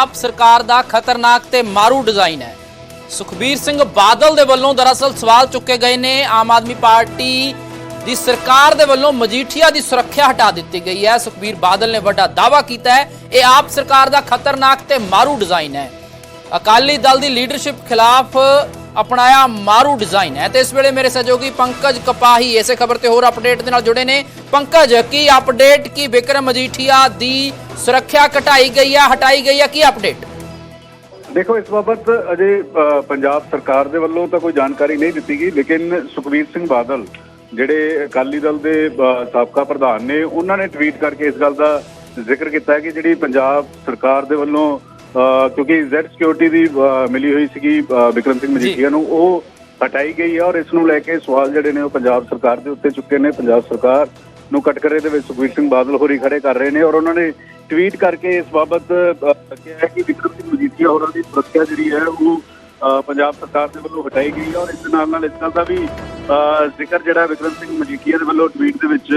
ਆਪ ਸਰਕਾਰ ਦਾ ਖਤਰਨਾਕ ਤੇ ਮਾਰੂ ਡਿਜ਼ਾਈਨ ਹੈ। ਸੁਖਬੀਰ ਸਿੰਘ ਬਾਦਲ ਦੇ ਵੱਲੋਂ ਦਰਅਸਲ ਸਵਾਲ ਚੁੱਕੇ ਗਏ ਨੇ। ਆਮ ਆਦਮੀ ਪਾਰਟੀ ਦੀ ਸਰਕਾਰ ਦੇ ਵੱਲੋਂ ਮਜੀਠੀਆ ਦੀ ਸੁਰੱਖਿਆ ਹਟਾ ਦਿੱਤੀ ਗਈ ਹੈ। ਸੁਖਬੀਰ ਬਾਦਲ ਨੇ ਵੱਡਾ ਦਾਅਵਾ ਕੀਤਾ ਹੈ। ਇਹ ਆਪ ਸਰਕਾਰ ਦਾ ਖਤਰਨਾਕ ਤੇ ਮਾਰੂ ਡਿਜ਼ਾਈਨ ਹੈ। ਅਕਾਲੀ ਦਲ ਦੀ ਲੀਡਰਸ਼ਿਪ ਖਿਲਾਫ ਅਪਣਾਇਆ ਮਾਰੂ ਡਿਜ਼ਾਈਨ ਹੈ। ਤੇ ਇਸ ਵੇਲੇ ਮੇਰੇ ਸਹਿਯੋਗੀ ਪੰਕਜ ਕਪਾਹੀ ਇਸੇ ਖਬਰ ਤੇ ਹੋਰ ਅਪਡੇਟ ਦੇ ਨਾਲ ਜੁੜੇ ਨੇ। ਪੰਕਜ, ਕੀ ਅਪਡੇਟ ਕੀ ਵਿਕਰਮ ਮਜੀਠੀਆ ਦੀ ਸੁਰੱਖਿਆ ਘਟਾਈ ਗਈ ਹੈ ਹਟਾਈ ਗਈ ਹੈ ਕੀ ਅਪਡੇਟ ਦੇਖੋ ਇਸ ਬਾਬਤ ਅਜੇ ਪੰਜਾਬ ਸਰਕਾਰ ਦੇ ਵੱਲੋਂ ਤਾਂ ਕੋਈ ਜਾਣਕਾਰੀ ਨਹੀਂ ਦਿੱਤੀ ਗਈ ਲੇਕਿਨ ਸੁਖਬੀਰ ਸਿੰਘ ਬਾਦਲ ਜਿਹੜੇ ਅਕਾਲੀ ਦਲ ਦੇ ਸਾਬਕਾ ਪ੍ਰਧਾਨ ਨੇ ਉਹਨਾਂ ਨੇ ਟਵੀਟ ਕਰਕੇ ਇਸ ਗੱਲ ਦਾ ਜ਼ਿਕਰ ਕੀਤਾ ਹੈ ਕਿ ਜਿਹੜੀ ਪੰਜਾਬ ਸਰਕਾਰ ਦੇ ਵੱਲੋਂ ਕਿਉਂਕਿ ਜ਼ੈਡ ਸਿਕਿਉਰਿਟੀ ਦੀ ਮਿਲੀ ਹੋਈ ਸੀਗੀ ਵਿਕਰਮ ਸਿੰਘ ਮਜੀਠੀਆ ਨੂੰ ਉਹ ਹਟਾਈ ਗਈ ਹੈ ਔਰ ਇਸ ਨੂੰ ਲੈ ਕੇ ਸਵਾਲ ਜਿਹੜੇ ਨੇ ਉਹ ਪੰਜਾਬ ਸਰਕਾਰ ਦੇ ਉੱਤੇ ਚੁੱਕੇ ਨੇ। ਪੰਜਾਬ ਸਰਕਾਰ ਨੂੰ ਕਟਕਰੇ ਦੇ ਵਿੱਚ ਸੁਖਬੀਰ ਸਿੰਘ ਬਾਦਲ ਹੋਰੀ ਖੜੇ ਕਰ ਰਹੇ ਨੇ ਔਰ ਉਹਨਾਂ ਨੇ ਟਵੀਟ ਕਰਕੇ ਇਸ ਬਾਬਤ ਕਿਹਾ ਹੈ ਕਿ ਵਿਕਰਮ ਸਿੰਘ ਮਜੀਠੀਆ ਹੋਰਾਂ ਦੀ ਸੁਰੱਖਿਆ ਜਿਹੜੀ ਹੈ ਉਹ ਪੰਜਾਬ ਸਰਕਾਰ ਦੇ ਵੱਲੋਂ ਹਟਾਈ ਗਈ ਹੈ ਔਰ ਇਸ ਦੇ ਨਾਲ ਨਾਲ ਇਸ ਗੱਲ ਦਾ ਵੀ ਅ, ਜ਼ਿਕਰ ਜਿਹੜਾ ਵਿਕਰਮ ਸਿੰਘ ਮਜੀਠੀਆ ਦੇ ਵੱਲੋਂ ਟਵੀਟ ਦੇ ਵਿੱਚ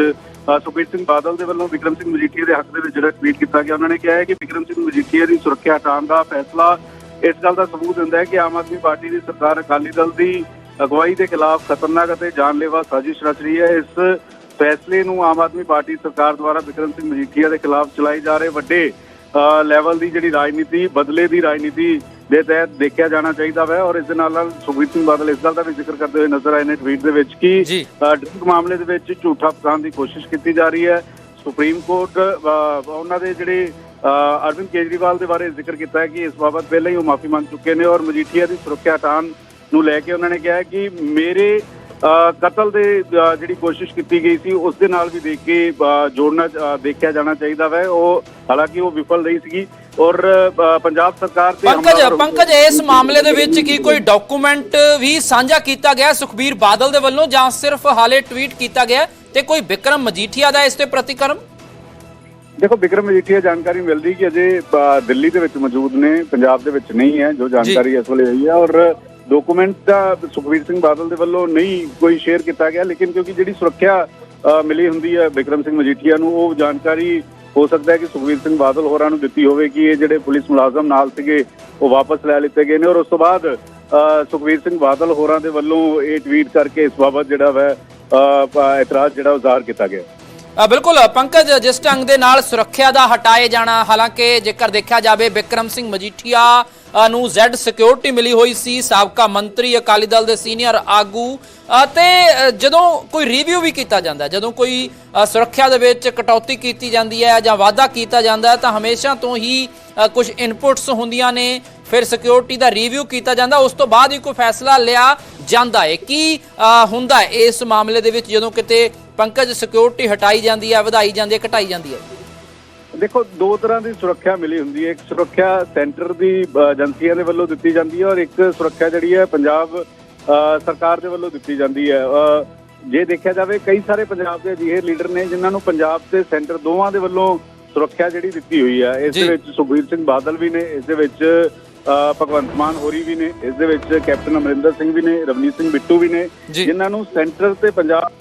ਸੁਖਬੀਰ ਸਿੰਘ ਬਾਦਲ ਦੇ ਵੱਲੋਂ ਵਿਕਰਮ ਸਿੰਘ ਮਜੀਠੀਆ ਦੇ ਹੱਕ ਦੇ ਵਿੱਚ ਜਿਹੜਾ ਟਵੀਟ ਕੀਤਾ ਗਿਆ ਉਹਨਾਂ ਨੇ ਕਿਹਾ ਹੈ ਕਿ ਵਿਕਰਮ ਸਿੰਘ ਮਜੀਠੀਆ ਦੀ ਸੁਰੱਖਿਆ ਹਟਾਉਣ ਦਾ ਫੈਸਲਾ ਇਸ ਗੱਲ ਦਾ ਸਬੂਤ ਦਿੰਦਾ ਹੈ ਕਿ ਆਮ ਆਦਮੀ ਪਾਰਟੀ ਦੀ ਸਰਕਾਰ ਅਕਾਲੀ ਦਲ ਦੀ ਅਗਵਾਈ ਦੇ ਖਿਲਾਫ ਖਤਰਨਾਕ ਅਤੇ ਜਾਨਲੇਵਾ ਸਾਜ਼ਿਸ਼ ਰਚ ਰਹੀ ਹੈ। ਇਸ ਫੈਸਲੇ ਨੂੰ ਆਮ ਆਦਮੀ ਪਾਰਟੀ ਸਰਕਾਰ ਦੁਆਰਾ ਵਿਕਰਮ ਸਿੰਘ ਮਜੀਠੀਆ ਦੇ ਖਿਲਾਫ ਚਲਾਈ ਜਾ ਰਹੇ ਵੱਡੇ ਲੈਵਲ ਦੀ ਜਿਹੜੀ ਰਾਜਨੀਤੀ ਬਦਲੇ ਦੀ ਰਾਜਨੀਤੀ ਦੇ ਤਹਿਤ ਦੇਖਿਆ ਜਾਣਾ ਚਾਹੀਦਾ ਹੈ ਔਰ ਇਸ ਦੇ ਨਾਲ ਨਾਲ ਸੁਖਬੀਰ ਸਿੰਘ ਬਾਦਲ ਇਸ ਗੱਲ ਦਾ ਵੀ ਜ਼ਿਕਰ ਕਰਦੇ ਹੋਏ ਨਜ਼ਰ ਆਏ ਨੇ ਟਵੀਟ ਦੇ ਵਿੱਚ ਕਿ ਡਰਿੰਕ ਮਾਮਲੇ ਦੇ ਵਿੱਚ ਝੂਠਾ ਫਸਾਉਣ ਦੀ ਕੋਸ਼ਿਸ਼ ਕੀਤੀ ਜਾ ਰਹੀ ਹੈ। ਸੁਪਰੀਮ ਕੋਰਟ ਉਹਨਾਂ ਦੇ ਜਿਹੜੇ ਅਰਵਿੰਦ ਕੇਜਰੀਵਾਲ ਦੇ ਬਾਰੇ ਜ਼ਿਕਰ ਕੀਤਾ ਹੈ ਕਿ ਇਸ ਬਾਬਤ ਪਹਿਲਾਂ ਹੀ ਉਹ ਮਾਫੀ ਮੰਗ ਚੁੱਕੇ ਨੇ ਔਰ ਮਜੀਠੀਆ ਦੀ ਸੁਰੱਖਿਆ ਹਟਾਉਣ ਨੂੰ ਲੈ ਕੇ ਉਹਨਾਂ ਨੇ ਕਿਹਾ ਕਿ ਮੇਰੇ ਕਤਲ ਦੇ ਜਿਹੜੀ ਕੋਸ਼ਿਸ਼ ਕੀਤੀ ਗਈ ਸੀ ਉਸ ਦੇ ਨਾਲ ਵੀ ਦੇਖ ਕੇ ਜੋੜਨਾ ਦੇਖਿਆ ਜਾਣਾ ਚਾਹੀਦਾ ਹੈ ਉਹ ਹਾਲਾਂਕਿ ਉਹ ਵਿਫਲ ਰਹੀ ਸੀਗੀ। ਔਰ ਪੰਜਾਬ ਸਰਕਾਰ ਤੇ ਪੰਕਜ ਪੰਕਜ ਇਸ ਮਾਮਲੇ ਦੇ ਵਿੱਚ ਕੀ ਕੋਈ ਡਾਕੂਮੈਂਟ ਵੀ ਸਾਂਝਾ ਕੀਤਾ ਗਿਆ ਸੁਖਬੀਰ ਬਾਦਲ ਦੇ ਵੱਲੋਂ ਜਾਂ ਸਿਰਫ ਹਾਲੇ ਟਵੀਟ ਕੀਤਾ ਗਿਆ ਤੇ ਕੋਈ ਵਿਕਰਮ ਮਜੀਠੀਆ ਦਾ ਇਸ ਤੇ ਪ੍ਰਤੀਕਰਮ? ਦੇਖੋ ਵਿਕਰਮ ਮਜੀਠੀਆ ਜਾਣਕਾਰੀ ਮਿਲਦੀ ਕਿ ਅਜੇ ਦਿੱਲੀ ਦੇ ਵਿੱਚ ਮੌਜੂਦ ਨੇ ਪੰਜਾਬ ਦੇ ਵਿੱਚ ਨਹੀਂ ਹੈ ਜੋ। ਜਾਣਕਾਰੀ ਇਸ ਵੇਲੇ ਆਈ ਹੈ। ਔਰ ਡਾਕੂਮੈਂਟ ਤਾਂ ਸੁਖਬੀਰ ਸਿੰਘ ਬਾਦਲ ਦੇ ਵੱਲੋਂ ਨਹੀਂ ਕੋਈ ਸ਼ੇਅਰ ਕੀਤਾ ਗਿਆ ਲੇਕਿਨ ਕਿਉਂਕਿ ਜਿਹੜੀ ਸੁਰੱਖਿਆ ਅ, ਮਿਲੀ ਹੁੰਦੀ ਹੈ ਵਿਕਰਮ ਸਿੰਘ ਮਜੀਠੀਆ ਨੂੰ ਉਹ ਜਾਣਕਾਰੀ ਹੋ ਸਕਦਾ ਹੈ ਕਿ ਸੁਖਬੀਰ ਸਿੰਘ ਬਾਦਲ ਹੋਰਾਂ ਨੂੰ ਦਿੱਤੀ ਹੋਵੇ ਕਿ ਇਹ ਜਿਹੜੇ ਪੁਲਿਸ ਮੁਲਾਜ਼ਮ ਨਾਲ ਸੀਗੇ ਉਹ ਵਾਪਸ ਲੈ ਲਿੱਤੇ ਗਏ ਨੇ ਔਰ ਉਸ ਤੋਂ ਬਾਅਦ ਅ, ਸੁਖਬੀਰ ਸਿੰਘ ਬਾਦਲ ਹੋਰਾਂ ਦੇ ਵੱਲੋਂ ਇਹ ਟਵੀਟ ਕਰਕੇ ਇਸ ਬਾਬਤ ਜਿਹੜਾ ਵੈ ਇਤਰਾਜ਼ ਜਿਹੜਾ ਉਹ ਜ਼ਾਹਰ ਕੀਤਾ ਗਿਆ। ਬਿਲਕੁਲ ਪੰਕਜ ਜਿਸ ਢੰਗ ਦੇ ਨਾਲ ਸੁਰੱਖਿਆ ਦਾ ਹਟਾਏ ਜਾਣਾ ਹਾਲਾਂਕਿ ਜੇਕਰ ਦੇਖਿਆ ਜਾਵੇ ਵਿਕਰਮ ਸਿੰਘ ਮਜੀਠੀਆ ਨੂੰ ਜ਼ੈਡ ਸਿਕਿਉਰਿਟੀ ਮਿਲੀ ਹੋਈ ਸੀ। ਸਾਬਕਾ ਮੰਤਰੀ ਅਕਾਲੀ ਦਲ ਦੇ ਸੀਨੀਅਰ ਆਗੂ। ਅਤੇ ਜਦੋਂ ਕੋਈ ਰਿਵਿਊ ਵੀ ਕੀਤਾ ਜਾਂਦਾ, ਜਦੋਂ ਕੋਈ ਸੁਰੱਖਿਆ ਦੇ ਵਿੱਚ ਕਟੌਤੀ ਕੀਤੀ ਜਾਂਦੀ ਹੈ ਜਾਂ ਵਾਅਦਾ ਕੀਤਾ ਜਾਂਦਾ ਹੈ, ਤਾਂ ਹਮੇਸ਼ਾ ਤੋਂ ਹੀ ਕੁਝ ਇਨਪੁਟਸ ਹੁੰਦੀਆਂ ਨੇ। ਫਿਰ ਸਿਕਿਉਰਿਟੀ ਦਾ ਰਿਵਿਊ ਕੀਤਾ ਜਾਂਦਾ। ਉਸ ਤੋਂ ਬਾਅਦ ਹੀ ਕੋਈ ਫੈਸਲਾ ਲਿਆ ਜਾਂਦਾ ਹੈ। ਕੀ ਹੁੰਦਾ ਇਸ ਮਾਮਲੇ ਦੇ ਵਿੱਚ ਜਦੋਂ ਕਿਤੇ ਪੰਕਜ ਸਿਕਿਉਰਿਟੀ ਹਟਾਈ ਜਾਂਦੀ ਹੈ, ਵਧਾਈ ਜਾਂਦੀ ਹੈ, ਘਟਾਈ ਜਾਂਦੀ ਹੈ? ਦੇਖੋ ਦੋ ਤਰ੍ਹਾਂ ਦੀ ਸੁਰੱਖਿਆ ਮਿਲੀ ਹੁੰਦੀ ਹੈ ਇੱਕ ਸੁਰੱਖਿਆ ਸੈਂਟਰ ਦੀ ਏਜੰਸੀਆਂ ਦੇ ਵੱਲੋਂ ਦਿੱਤੀ ਜਾਂਦੀ ਹੈ ਔਰ ਇੱਕ ਸੁਰੱਖਿਆ ਜਿਹੜੀ ਹੈ ਪੰਜਾਬ ਸਰਕਾਰ ਦੇ ਵੱਲੋਂ ਦਿੱਤੀ ਜਾਂਦੀ ਹੈ ਜੇ ਦੇਖਿਆ ਜਾਵੇ ਕਈ ਸਾਰੇ ਪੰਜਾਬ ਦੇ ਅਜਿਹੇ ਲੀਡਰ ਨੇ ਜਿਨ੍ਹਾਂ ਨੂੰ ਪੰਜਾਬ ਤੇ ਸੈਂਟਰ ਦੋਵਾਂ ਦੇ ਵੱਲੋਂ ਸੁਰੱਖਿਆ ਜਿਹੜੀ ਦਿੱਤੀ ਹੋਈ ਹੈ ਇਸ ਦੇ। ਵਿੱਚ ਸੁਖਬੀਰ ਸਿੰਘ ਬਾਦਲ ਵੀ ਨੇ ਇਸ ਦੇ ਵਿੱਚ ਭਗਵੰਤ ਮਾਨ ਹੋਰੀ ਵੀ ਨੇ ਇਸ ਦੇ ਵਿੱਚ ਕੈਪਟਨ ਅਮਰਿੰਦਰ ਸਿੰਘ ਵੀ ਨੇ ਰਵਨੀਤ ਸਿੰਘ ਬਿੱਟੂ ਵੀ ਨੇ। ਜਿਨ੍ਹਾਂ ਨੂੰ ਸੈਂਟਰ ਤੇ ਪੰਜਾਬ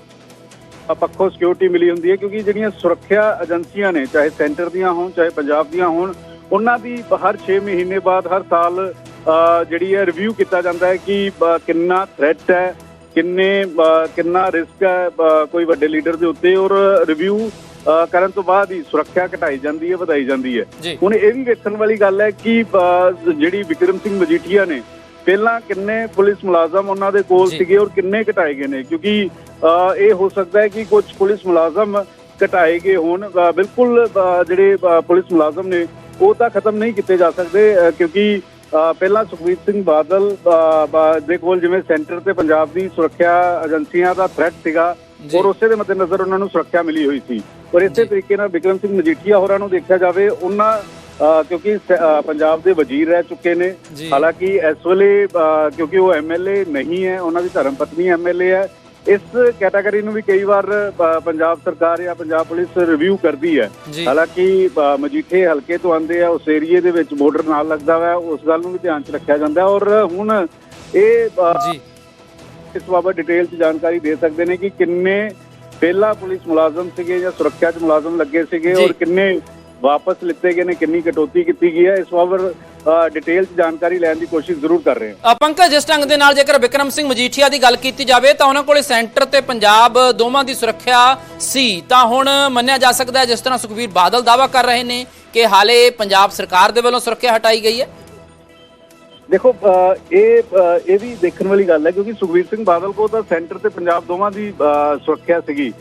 ਪੱਖੋਂ ਸਿਕਿਉਰਿਟੀ ਮਿਲੀ ਹੁੰਦੀ ਹੈ ਕਿਉਂਕਿ ਜਿਹੜੀਆਂ ਸੁਰੱਖਿਆ ਏਜੰਸੀਆਂ ਨੇ ਚਾਹੇ ਸੈਂਟਰ ਦੀਆਂ ਹੋਣ ਚਾਹੇ ਪੰਜਾਬ ਦੀਆਂ ਹੋਣ ਉਹਨਾਂ ਦੀ ਹਰ 6 ਮਹੀਨੇ ਬਾਅਦ ਹਰ ਸਾਲ ਜਿਹੜੀ ਹੈ ਰਿਵਿਊ ਕੀਤਾ ਜਾਂਦਾ ਹੈ ਕਿ ਕਿੰਨਾ ਥ੍ਰੈਟ ਹੈ ਕਿੰਨੇ ਕਿੰਨਾ ਰਿਸਕ ਹੈ ਕੋਈ ਵੱਡੇ ਲੀਡਰ ਦੇ ਉੱਤੇ ਔਰ ਰਿਵਿਊ ਕਰਨ ਤੋਂ ਬਾਅਦ ਹੀ ਸੁਰੱਖਿਆ ਘਟਾਈ ਜਾਂਦੀ ਹੈ ਵਧਾਈ ਜਾਂਦੀ ਹੈ। ਹੁਣ ਇਹ ਵੀ ਵੇਖਣ ਵਾਲੀ ਗੱਲ ਹੈ ਕਿ ਜਿਹੜੀ ਵਿਕਰਮ ਸਿੰਘ ਮਜੀਠੀਆ ਨੇ ਪਹਿਲਾਂ ਕਿੰਨੇ ਪੁਲਿਸ ਮੁਲਾਜ਼ਮ ਉਹਨਾਂ ਦੇ ਕੋਲ। ਸੀਗੇ ਔਰ ਕਿੰਨੇ ਘਟਾਏ ਗਏ ਨੇ ਕਿਉਂਕਿ ਇਹ ਹੋ ਸਕਦਾ ਹੈ ਕਿ ਕੁਝ ਪੁਲਿਸ ਮੁਲਾਜ਼ਮ ਘਟਾਏ ਗਏ ਹੋਣ ਬਿਲਕੁਲ ਜਿਹੜੇ ਪੁਲਿਸ ਮੁਲਾਜ਼ਮ ਨੇ ਉਹ ਤਾਂ ਖਤਮ ਨਹੀਂ ਕੀਤੇ ਜਾ ਸਕਦੇ ਕਿਉਂਕਿ ਪਹਿਲਾਂ ਸੁਖਬੀਰ ਸਿੰਘ ਬਾਦਲ ਦੇ ਕੋਲ ਜਿਵੇਂ ਸੈਂਟਰ ਤੇ ਪੰਜਾਬ ਦੀ ਸੁਰੱਖਿਆ ਏਜੰਸੀਆਂ ਦਾ ਥ੍ਰੈਟ ਸੀਗਾ। ਔਰ ਉਸੇ ਦੇ ਮੱਦੇਨਜ਼ਰ ਉਹਨਾਂ ਨੂੰ ਸੁਰੱਖਿਆ ਮਿਲੀ ਹੋਈ ਸੀ ਔਰ ਇਸੇ। ਤਰੀਕੇ ਨਾਲ ਵਿਕਰਮ ਸਿੰਘ ਮਜੀਠੀਆ ਹੋਰਾਂ ਨੂੰ ਦੇਖਿਆ ਜਾਵੇ ਉਹਨਾਂ ਕਿਉਂਕਿ ਪੰਜਾਬ ਦੇ ਵਜ਼ੀਰ ਰਹਿ ਚੁੱਕੇ ਨੇ। ਹਾਲਾਂਕਿ ਇਸ ਵੇਲੇ ਕਿਉਂਕਿ ਉਹ ਐਮਐਲਏ ਨਹੀਂ ਹੈ ਉਹਨਾਂ ਦੀ ਧਰਮ ਪਤਨੀ ਐਮਐਲਏ ਹੈ ਇਸ ਕੈਟਾਗਰੀ ਨੂੰ ਵੀ ਕਈ ਵਾਰ ਪੰਜਾਬ ਸਰਕਾਰ ਜਾਂ ਪੰਜਾਬ ਪੁਲਿਸ ਰਿਵਿਊ ਕਰਦੀ ਹੈ। ਹਾਲਾਂਕਿ ਮਜੀਠੇ ਹਲਕੇ ਤੋਂ ਆਉਂਦੇ ਆ ਉਸ ਏਰੀਏ ਦੇ ਵਿੱਚ ਬਾਰਡਰ ਨਾਲ ਲੱਗਦਾ ਹੈ ਉਸ ਗੱਲ ਨੂੰ ਵੀ ਧਿਆਨ 'ਚ ਰੱਖਿਆ ਜਾਂਦਾ ਔਰ ਹੁਣ ਇਹ ਜੀ ਇਸ ਬਾਬਤ ਡਿਟੇਲ 'ਚ ਜਾਣਕਾਰੀ ਦੇ ਸਕਦੇ ਨੇ ਕਿ ਕਿੰਨੇ ਪਹਿਲਾ ਪੁਲਿਸ ਮੁਲਾਜ਼ਮ ਸੀਗੇ ਜਾਂ ਸੁਰੱਖਿਆ 'ਚ ਮੁਲਾਜ਼ਮ ਲੱਗੇ ਸੀਗੇ। ਔਰ ਕਿੰਨੇ ਵਾਪਸ ਲਿੱਤੇ ਗਏ ਨੇ ਕਿੰਨੀ ਕਟੌਤੀ ਕੀਤੀ ਗਈ ਹੈ ਇਸ ਬਾਬਤ ਡਿਟੇਲ 'ਚ ਜਾਣਕਾਰੀ ਲੈਣ ਦੀ ਕੋਸ਼ਿਸ਼ ਜ਼ਰੂਰ ਕਰ ਰਹੇ ਹਾਂ। ਪੰਕਜ ਜਿਸ ਢੰਗ ਦੇ ਨਾਲ ਜੇਕਰ ਵਿਕਰਮ ਸਿੰਘ ਮਜੀਠੀਆ ਦੀ ਗੱਲ ਕੀਤੀ ਜਾਵੇ ਤਾਂ ਉਹਨਾਂ ਕੋਲੇ ਸੈਂਟਰ ਤੇ ਪੰਜਾਬ ਦੋਵਾਂ ਦੀ ਸੁਰੱਖਿਆ ਸੀ। ਤਾਂ ਹੁਣ ਮੰਨਿਆ ਜਾ ਸਕਦਾ ਹੈ ਜਿਸ ਤਰ੍ਹਾਂ ਸੁਖਬੀਰ ਬਾਦਲ ਦਾਵਾ ਕਰ ਰਹੇ ਨੇ ਕਿ ਹਾਲੇ ਪੰਜਾਬ ਸਰਕਾਰ ਦੇ ਵੱਲੋਂ ਸੁਰੱਖਿਆ ਹਟਾਈ ਗਈ ਹੈ। ਦੇਖੋ ਇਹ ਇਹ ਵੀ ਦੇਖਣ ਵਾਲੀ ਗੱਲ ਹੈ ਕਿਉਂਕਿ ਸੁਖਬੀਰ ਸਿੰਘ ਬਾਦਲ ਕੋਲ ਤਾਂ ਸੈਂਟਰ ਤੇ ਪੰਜਾਬ ਦੋਵਾਂ ਦੀ ਸੁਰੱਖਿਆ ਸੀਗੀ।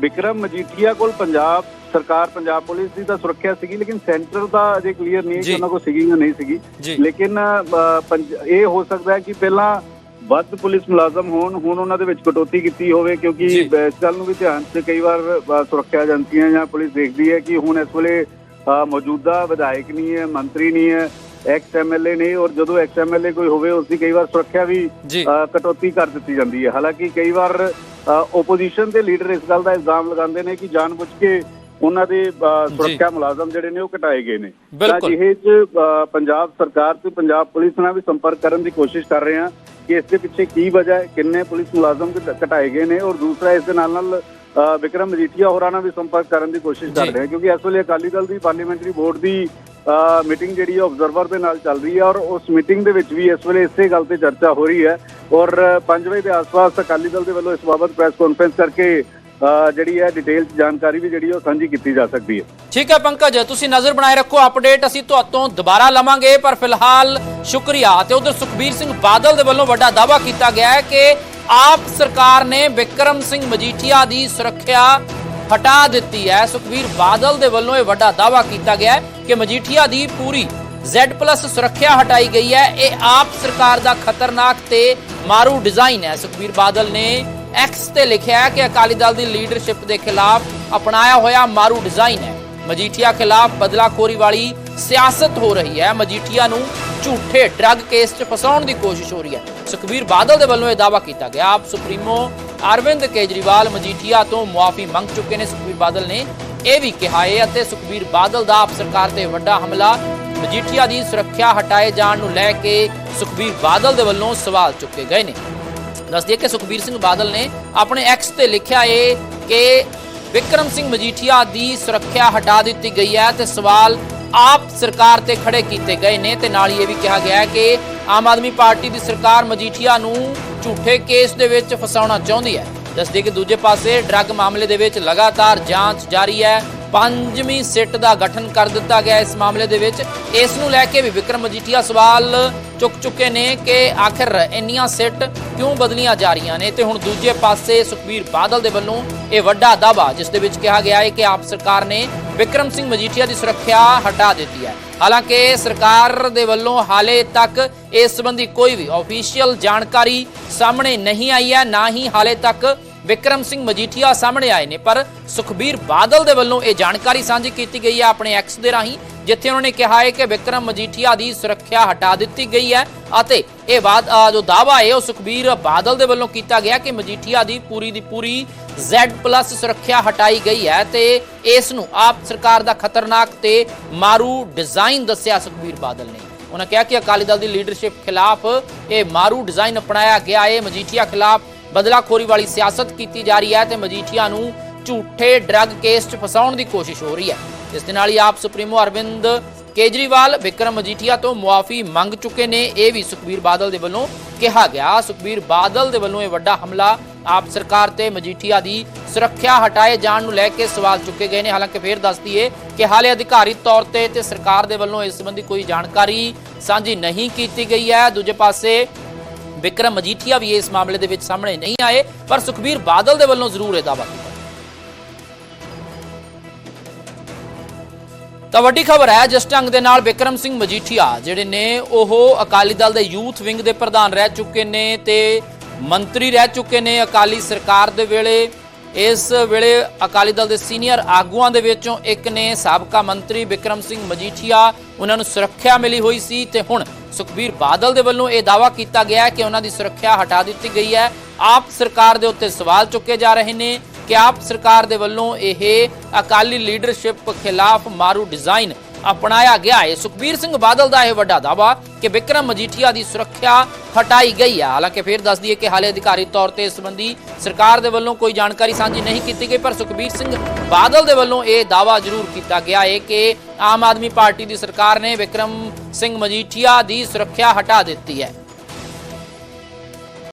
ਵਿਕਰਮ ਮਜੀਠੀਆ ਕੋਲ ਪੰਜਾਬ ਸਰਕਾਰ ਪੰਜਾਬ ਪੁਲਿਸ ਦੀ ਤਾਂ ਸੁਰੱਖਿਆ ਸੀਗੀ ਲੇਕਿਨ ਸੈਂਟਰ ਦਾ ਅਜੇ ਕਲੀਅਰ ਨਹੀਂ ਹੈ। ਕਿ ਉਹਨਾਂ ਕੋਲ ਸੀਗੀ ਜਾਂ ਨਹੀਂ ਸੀਗੀ। ਲੇਕਿਨ ਇਹ ਹੋ ਸਕਦਾ ਹੈ ਕਿ ਪਹਿਲਾਂ ਵੱਧ ਪੁਲਿਸ ਮੁਲਾਜ਼ਮ ਹੋਣ ਹੁਣ ਉਹਨਾਂ ਦੇ ਵਿੱਚ ਕਟੌਤੀ ਕੀਤੀ ਹੋਵੇ ਕਿਉਂਕਿ। ਇਸ ਗੱਲ ਨੂੰ ਵੀ ਧਿਆਨ 'ਚ ਕਈ ਵਾਰ ਸੁਰੱਖਿਆ ਏਜੰਸੀਆਂ ਜਾਂ ਪੁਲਿਸ ਦੇਖਦੀ ਹੈ ਕਿ ਹੁਣ ਇਸ ਵੇਲੇ ਮੌਜੂਦਾ ਵਿਧਾਇਕ ਨਹੀਂ ਹੈ ਮੰਤਰੀ ਨਹੀਂ ਹੈ ਐਕਸ ਐਮਐਲਏ ਨੇ ਔਰ ਜਦੋਂ ਐਕਸ ਐਮਐਲਏ ਕੋਈ ਹੋਵੇ ਉਸ ਦੀ ਕਈ ਵਾਰ ਸੁਰੱਖਿਆ ਵੀ ਕਟੌਤੀ ਕਰ ਦਿੱਤੀ ਜਾਂਦੀ ਹੈ ਹਾਲਾਂਕਿ ਕਈ ਵਾਰ ਓਪੋਜੀਸ਼ਨ ਦੇ ਲੀਡਰ ਇਸ ਗੱਲ ਦਾ ਇਲਜ਼ਾਮ ਲਗਾਉਂਦੇ ਨੇ ਕਿ ਜਾਣਬੁੱਝ ਕੇ ਉਹਨਾਂ ਦੇ ਸੁਰੱਖਿਆ ਮੁਲਾਜ਼ਮ ਜਿਹੜੇ ਨੇ ਉਹ ਘਟਾਏ ਗਏ ਨੇ ਬਿਲਕੁਲ। ਜਿਹੇ ਚ ਪੰਜਾਬ ਸਰਕਾਰ ਤੇ ਪੰਜਾਬ ਪੁਲਿਸ ਨਾਲ ਵੀ ਸੰਪਰਕ ਕਰਨ ਦੀ ਕੋਸ਼ਿਸ਼ ਕਰ ਰਹੇ ਹਾਂ ਕਿ ਇਸ ਦੇ ਪਿੱਛੇ ਕੀ ਵਜ੍ਹਾ ਹੈ ਕਿੰਨੇ ਪੁਲਿਸ ਮੁਲਾਜ਼ਮ ਘਟ- ਘਟਾਏ ਗਏ ਨੇ ਔਰ ਦੂਸਰਾ ਇਸ ਦੇ ਨਾਲ ਨਾਲ ਵਿਕਰਮ ਮਜੀਠੀਆ ਹੋਰਾਂ ਨਾਲ ਵੀ ਸੰਪਰਕ ਕਰਨ ਦੀ ਕੋਸ਼ਿਸ਼ ਕਰ। ਰਹੇ ਹਾਂ ਕਿਉਂਕਿ ਇਸ ਵੇਲੇ ਅਕਾਲੀ ਦਲ ਦੀ ਪਾਰਲੀਮੈਂਟਰੀ ਬੋਰਡ ਦੀ ਮੀਟਿੰਗ ਜਿਹੜੀ ਹੈ ਆਬਜ਼ਰਵਰ ਦੇ ਨਾਲ ਚੱਲ ਰਹੀ ਹੈ ਔਰ ਉਸ ਮੀਟਿੰਗ ਦੇ ਵਿੱਚ ਵੀ ਇਸ ਵੇਲੇ ਇਸੇ ਗੱਲ ਤੇ ਚਰਚਾ ਹੋ ਰਹੀ ਹੈ ਔਰ 5 ਵਜੇ ਦੇ ਆਸ-ਪਾਸ ਅਕਾਲੀ ਦਲ ਦੇ ਵੱਲੋਂ ਇਸ ਬਾਬਤ ਪ੍ਰੈਸ ਕਾਨਫਰੰਸ ਕਰਕੇ ਜਿਹੜੀ ਹੈ ਡਿਟੇਲ ਜਾਣਕਾਰੀ ਵੀ ਜਿਹੜੀ ਉਹ ਸਾਂਝੀ ਕੀਤੀ ਜਾ ਸਕਦੀ ਹੈ। ਠੀਕ ਹੈ ਪੰਕਜ, ਤੁਸੀਂ ਨਜ਼ਰ ਬਣਾਏ ਰੱਖੋ ਅਪਡੇਟ ਅਸੀਂ ਤੁਹਾਤੋਂ ਦੁਬਾਰਾ ਲਵਾਂਗੇ, ਪਰ ਫਿਲਹਾਲ ਸ਼ੁਕਰੀਆ ਤੇ ਉਧਰ ਸੁਖਬੀਰ ਸਿੰਘ ਬਾਦਲ ਦੇ ਵੱਲੋਂ ਵੱਡਾ ਦਾਅਵਾ ਕੀਤਾ ਗਿਆ ਹੈ ਕਿ ਆਪ ਸਰਕਾਰ ਨੇ ਵਿਕਰਮ ਸਿੰਘ ਮਜੀਠੀਆ ਦੀ ਸੁਰੱਖਿਆ ਹਟਾ ਦਿੱਤੀ ਹੈ। ਸੁਖਬੀਰ ਬਾਦਲ ਦੇ ਵੱਲੋਂ ਇਹ ਵੱਡਾ ਦਾਅਵਾ ਕੀਤਾ ਗਿਆ ਹੈ ਕਿ ਮਜੀਠੀਆ ਦੀ ਪੂਰੀ Z+ ਸੁਰੱਖਿਆ ਹਟਾਈ ਗਈ ਹੈ। ਇਹ ਆਪ ਸਰਕਾਰ ਦਾ ਖਤਰਨਾਕ ਤੇ ਮਾਰੂ ਡਿਜ਼ਾਈਨ ਹੈ। ਸੁਖਬੀਰ ਬਾਦਲ ਨੇ ਐਕਸ ਤੇ ਲਿਖਿਆ ਹੈ ਕਿ ਅਕਾਲੀ ਦਲ ਦੀ ਲੀਡਰਸ਼ਿਪ ਦੇ ਖਿਲਾਫ ਅਪਣਾਇਆ ਹੋਇਆ ਮਾਰੂ ਡਿਜ਼ਾਈਨ ਹੈ। ਮਜੀਠੀਆ ਖਿਲਾਫ ਬਦਲਾਖੋਰੀ ਵਾਲੀ ਸਿਆਸਤ ਹੋ ਰਹੀ ਹੈ। ਮਜੀਠੀਆ ਨੂੰ ਝੂਠੇ ਡਰੱਗ ਕੇਸ 'ਚ ਫਸਾਉਣ ਦੀ ਕੋਸ਼ਿਸ਼ ਹੋ ਰਹੀ ਹੈ। ਸੁਖਬੀਰ ਬਾਦਲ ਦੇ ਵੱਲੋਂ ਇਹ ਦਾਅਵਾ ਕੀਤਾ ਗਿਆ। ਆਪ ਸੁਪਰੀਮੋ ਅਰਵਿੰਦ ਕੇਜਰੀਵਾਲ ਮਜੀਠੀਆ ਤੋਂ ਮੁਆਫੀ ਮੰਗ ਚੁੱਕੇ ਨੇ। ਸੁਖਬੀਰ ਬਾਦਲ ਨੇ ਇਹ ਵੀ ਕਿਹਾ ਹੈ ਅਤੇ ਸੁਖਬੀਰ ਬਾਦਲ ਦਾ ਆਪ ਸਰਕਾਰ ਤੇ ਵੱਡਾ ਹਮਲਾ ਮਜੀਠੀਆ ਦੀ ਸੁਰੱਖਿਆ ਹਟਾਏ ਜਾਣ ਨੂੰ ਲੈ ਕੇ ਸੁਖਬੀਰ ਬਾਦਲ ਦੇ ਵੱਲੋਂ ਸਵਾਲ ਚੁੱਕੇ ਗਏ ਨੇ। ਦੱਸ ਦਈਏ ਕਿ ਸੁਖਬੀਰ ਸਿੰਘ ਬਾਦਲ ਨੇ ਆਪਣੇ ਐਕਸ ਤੇ ਲਿਖਿਆ ਏ ਕਿ ਵਿਕਰਮ ਸਿੰਘ ਮਜੀਠੀਆ ਦੀ ਸੁਰੱਖਿਆ ਹਟਾ ਦਿੱਤੀ ਗਈ ਹੈ ਤੇ ਸਵਾਲ ਆਪ ਸਰਕਾਰ ਤੇ ਖੜੇ ਕੀਤੇ ਗਏ ਨੇ ਤੇ ਨਾਲ ਹੀ ਇਹ ਵੀ ਕਿਹਾ ਗਿਆ ਹੈ ਕਿ ਆਮ ਆਦਮੀ ਪਾਰਟੀ ਦੀ ਸਰਕਾਰ ਮਜੀਠੀਆ ਨੂੰ ਝੂਠੇ ਕੇਸ ਦੇ ਵਿੱਚ ਫਸਾਉਣਾ ਚਾਹੁੰਦੀ ਹੈ। ਦੱਸਦੇ ਕਿ ਦੂਜੇ ਪਾਸੇ ਡਰੱਗ ਮਾਮਲੇ ਦੇ ਵਿੱਚ ਲਗਾਤਾਰ ਜਾਂਚ ਜਾਰੀ ਹੈ ਪੰਜਵੀਂ ਸਿੱਟ ਦਾ ਗਠਨ ਕਰ ਦਿੱਤਾ ਗਿਆ ਇਸ ਮਾਮਲੇ ਦੇ ਵਿੱਚ। ਇਸ ਨੂੰ ਲੈ ਕੇ ਵੀ ਵਿਕਰਮ ਮਜੀਠੀਆ ਸਵਾਲ ਚੁੱਕ ਚੁੱਕੇ ਨੇ ਕਿ ਆਖਿਰ ਇੰਨੀਆਂ ਸਿੱਟ ਕਿਉਂ ਬਦਲੀਆਂ ਜਾ ਰਹੀਆਂ ਨੇ? ਤੇ ਹੁਣ ਦੂਜੇ ਪਾਸੇ ਸੁਖਬੀਰ ਬਾਦਲ ਦੇ ਵੱਲੋਂ ਇਹ ਵੱਡਾ ਦਾਅਵਾ, ਜਿਸ ਦੇ ਵਿੱਚ ਕਿਹਾ ਗਿਆ ਹੈ ਕਿ ਆਪ ਸਰਕਾਰ ਨੇ ਵਿਕਰਮ ਸਿੰਘ ਮਜੀਠੀਆ ਦੀ ਸੁਰੱਖਿਆ ਹਟਾ ਦਿੱਤੀ ਹੈ। ਹਾਲਾਂਕਿ ਸਰਕਾਰ ਦੇ ਵੱਲੋਂ ਹਾਲੇ ਤੱਕ ਇਸ ਸੰਬੰਧੀ ਕੋਈ ਵੀ ਆਫੀਸ਼ੀਅਲ ਜਾਣਕਾਰੀ ਸਾਹਮਣੇ ਨਹੀਂ ਆਈ ਹੈ, ਨਾ ਹੀ ਹਾਲੇ ਤੱਕ ਵਿਕਰਮ ਸਿੰਘ ਮਜੀਠੀਆ ਸਾਹਮਣੇ ਆਏ ਨੇ, ਪਰ ਸੁਖਬੀਰ ਬਾਦਲ ਦੇ ਵੱਲੋਂ ਇਹ ਜਾਣਕਾਰੀ ਸਾਂਝੀ ਕੀਤੀ ਗਈ ਹੈ ਆਪਣੇ ਐਕਸ ਦੇ ਰਾਹੀਂ, ਜਿੱਥੇ ਉਹਨਾਂ ਨੇ ਕਿਹਾ ਹੈ ਕਿ ਵਿਕਰਮ ਮਜੀਠੀਆ ਦੀ ਸੁਰੱਖਿਆ ਹਟਾ ਦਿੱਤੀ ਗਈ ਹੈ ਅਤੇ ਇਹ ਬਾਤ ਜੋ ਦਾਵਾ ਹੈ, ਉਹ ਸੁਖਬੀਰ ਬਾਦਲ ਦੇ ਵੱਲੋਂ ਕੀਤਾ ਗਿਆ ਕਿ ਮਜੀਠੀਆ ਦੀ ਪੂਰੀ ਦੀ ਪੂਰੀ Z+ ਸੁਰੱਖਿਆ ਹਟਾਈ ਗਈ ਹੈ ਤੇ ਇਸ ਨੂੰ ਆਪ ਸਰਕਾਰ ਦਾ ਖਤਰਨਾਕ ਤੇ ਮਾਰੂ ਡਿਜ਼ਾਈਨ ਦੱਸਿਆ ਸੁਖਬੀਰ ਬਾਦਲ ਨੇ। ਉਹਨਾਂ ਕਿਹਾ ਕਿ ਅਕਾਲੀ ਦਲ ਦੀ ਲੀਡਰਸ਼ਿਪ ਖਿਲਾਫ ਇਹ ਮਾਰੂ ਡਿਜ਼ਾਈਨ ਅਪਣਾਇਆ ਗਿਆ ਹੈ, ਮਜੀਠੀਆ ਖਿਲਾਫ ਬਦਲਾਖੋਰੀ ਵਾਲੀ ਸਿਆਸਤ ਕੀਤੀ ਜਾ ਰਹੀ ਹੈ ਤੇ ਮਜੀਠੀਆ ਨੂੰ ਝੂਠੇ ਡਰੱਗ ਕੇਸ 'ਚ ਫਸਾਉਣ ਦੀ ਕੋਸ਼ਿਸ਼ ਹੋ ਰਹੀ ਹੈ। ਇਸ ਦੇ ਨਾਲ ਹੀ ਆਪ ਸੁਪਰੀਮੋ ਅਰਵਿੰਦ ਕੇਜਰੀਵਾਲ, ਵਿਕਰਮ ਮਜੀਠੀਆ ਤੋਂ ਮੁਆਫੀ ਮੰਗ ਚੁੱਕੇ ਨੇ, ਇਹ ਵੀ ਸੁਖਬੀਰ ਬਾਦਲ ਦੇ ਵੱਲੋਂ ਕਿਹਾ ਗਿਆ। ਸੁਖਬੀਰ ਬਾਦਲ ਦੇ ਵੱਲੋਂ ਇਹ ਵੱਡਾ ਹਮਲਾ ਆਪ ਸਰਕਾਰ ਤੇ ਮਜੀਠੀਆ ਦੀ ਸੁਰੱਖਿਆ ਹਟਾਏ ਜਾਣ ਨੂੰ ਲੈ ਕੇ ਸਵਾਲ ਚੁੱਕੇ ਗਏ ਨੇ। ਹਾਲਾਂਕਿ ਫੇਰ ਦੱਸ ਦਈਏ ਕਿ ਹਾਲੇ ਅਧਿਕਾਰਿਤ ਤੌਰ ਤੇ ਤੇ ਸਰਕਾਰ ਦੇ ਵੱਲੋਂ ਇਸ ਸੰਬੰਧੀ ਕੋਈ ਜਾਣਕਾਰੀ ਸਾਂਝੀ ਨਹੀਂ ਕੀਤੀ ਗਈ ਹੈ। ਦੂਜੇ ਪਾਸੇ ਵਿਕਰਮ ਮਜੀਠੀਆ ਵੀ ਇਸ ਮਾਮਲੇ ਦੇ ਵਿੱਚ ਸਾਹਮਣੇ ਨਹੀਂ ਆਏ, ਪਰ ਸੁਖਬੀਰ ਬਾਦਲ ਦੇ ਵੱਲੋਂ ਜ਼ਰੂਰ ਇਹ ਦਾਅਵਾ ਕੀਤਾ ਤਾਂ ਵੱਡੀ ਖਬਰ ਹੈ, ਜਿਸ ਢੰਗ ਦੇ ਨਾਲ ਵਿਕਰਮ ਸਿੰਘ ਮਜੀਠੀਆ ਜਿਹੜੇ ਨੇ, ਉਹ ਅਕਾਲੀ ਦਲ ਦੇ ਯੂਥ ਵਿੰਗ ਦੇ ਪ੍ਰਧਾਨ ਰਹਿ ਚੁੱਕੇ ਨੇ ਤੇ ਮੰਤਰੀ ਰਹਿ ਚੁੱਕੇ ਨੇ ਅਕਾਲੀ ਸਰਕਾਰ ਦੇ ਵੇਲੇ। ਇਸ ਵੇਲੇ ਅਕਾਲੀ ਦਲ ਦੇ ਸੀਨੀਅਰ ਆਗੂਆਂ ਦੇ ਵਿੱਚੋਂ ਇੱਕ ਨੇ ਸਾਬਕਾ ਮੰਤਰੀ ਵਿਕਰਮ ਸਿੰਘ ਮਜੀਠੀਆ, ਉਹਨਾਂ ਨੂੰ ਸੁਰੱਖਿਆ ਮਿਲੀ ਹੋਈ ਸੀ ਤੇ ਹੁਣ ਸੁਖਬੀਰ ਬਾਦਲ ਦੇ ਵੱਲੋਂ ਇਹ ਦਾਅਵਾ ਕੀਤਾ ਗਿਆ ਕਿ ਉਹਨਾਂ ਦੀ ਸੁਰੱਖਿਆ ਹਟਾ ਦਿੱਤੀ ਗਈ ਹੈ। ਆਪ ਸਰਕਾਰ ਦੇ ਉੱਤੇ ਸਵਾਲ ਚੁੱਕੇ ਜਾ ਰਹੇ ਨੇ ਕਿ ਆਪ ਸਰਕਾਰ ਦੇ ਵੱਲੋਂ ਇਹ ਅਕਾਲੀ ਲੀਡਰਸ਼ਿਪ ਖਿਲਾਫ ਮਾਰੂ ਡਿਜ਼ਾਈਨ ਅਪਣਾਇਆ ਗਿਆ ਹੈ। ਸੁਖਬੀਰ ਸਿੰਘ ਬਾਦਲ ਦਾ ਇਹ ਵੱਡਾ ਦਾਵਾ ਕਿ ਵਿਕਰਮ ਮਜੀਠੀਆ ਦੀ ਸੁਰੱਖਿਆ ਹਟਾਈ ਗਈ ਹੈ। ਹਾਲਾਂਕਿ ਫਿਰ ਦੱਸ ਦਈਏ ਕਿ ਹਾਲੇ ਅਧਿਕਾਰੀ ਤੌਰ ਤੇ ਇਸ ਸੰਬੰਧੀ ਸਰਕਾਰ ਦੇ ਵੱਲੋਂ ਕੋਈ ਜਾਣਕਾਰੀ ਸਾਂਝੀ ਨਹੀਂ ਕੀਤੀ ਗਈ, ਪਰ ਸੁਖਬੀਰ ਸਿੰਘ ਬਾਦਲ ਦੇ ਵੱਲੋਂ ਇਹ ਦਾਵਾ ਜ਼ਰੂਰ ਕੀਤਾ ਗਿਆ ਹੈ ਕਿ ਆਮ ਆਦਮੀ ਪਾਰਟੀ ਦੀ ਸਰਕਾਰ ਨੇ ਵਿਕਰਮ ਸਿੰਘ ਮਜੀਠੀਆ ਦੀ ਸੁਰੱਖਿਆ ਹਟਾ ਦਿੱਤੀ ਹੈ।